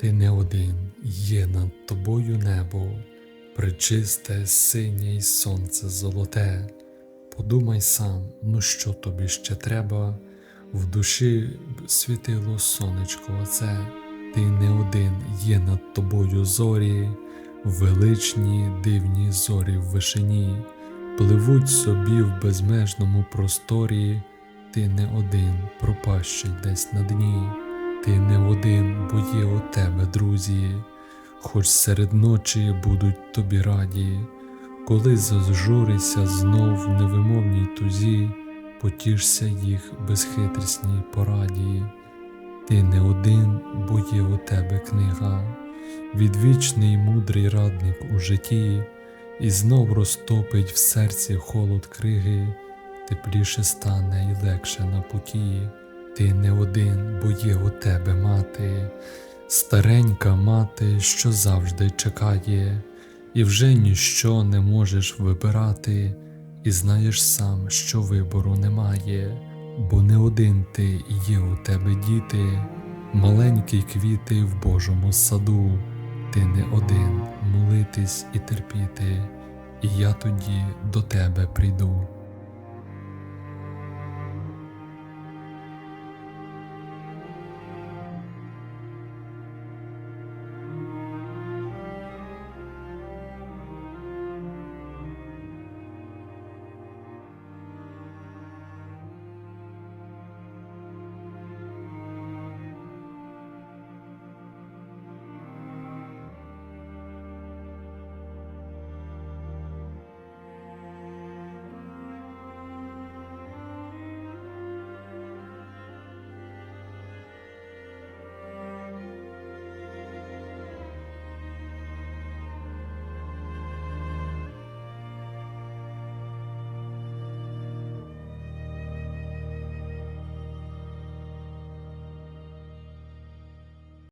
Ти не один, є над тобою небо, причисте, синє й сонце золоте. Подумай сам, ну що тобі ще треба, в душі світило сонечко оце. Ти не один, є над тобою зорі, величні дивні зорі в вишині, пливуть собі в безмежному просторі, ти не один, пропащий десь на дні. Ти не один, бо є у тебе друзі, хоч серед ночі будуть тобі раді, коли зажурися знов в невимовній тузі, потішся їх безхитрісній пораді. Ти не один, бо є у тебе книга, відвічний мудрий радник у житті, і знов розтопить в серці холод криги, тепліше стане й легше на путі. Ти не один, бо є у тебе мати, старенька мати, що завжди чекає, і вже ніщо не можеш вибирати, і знаєш сам, що вибору немає, бо не один ти є у тебе діти, маленькі квіти в Божому саду, ти не один молитись і терпіти, і я тоді до тебе прийду.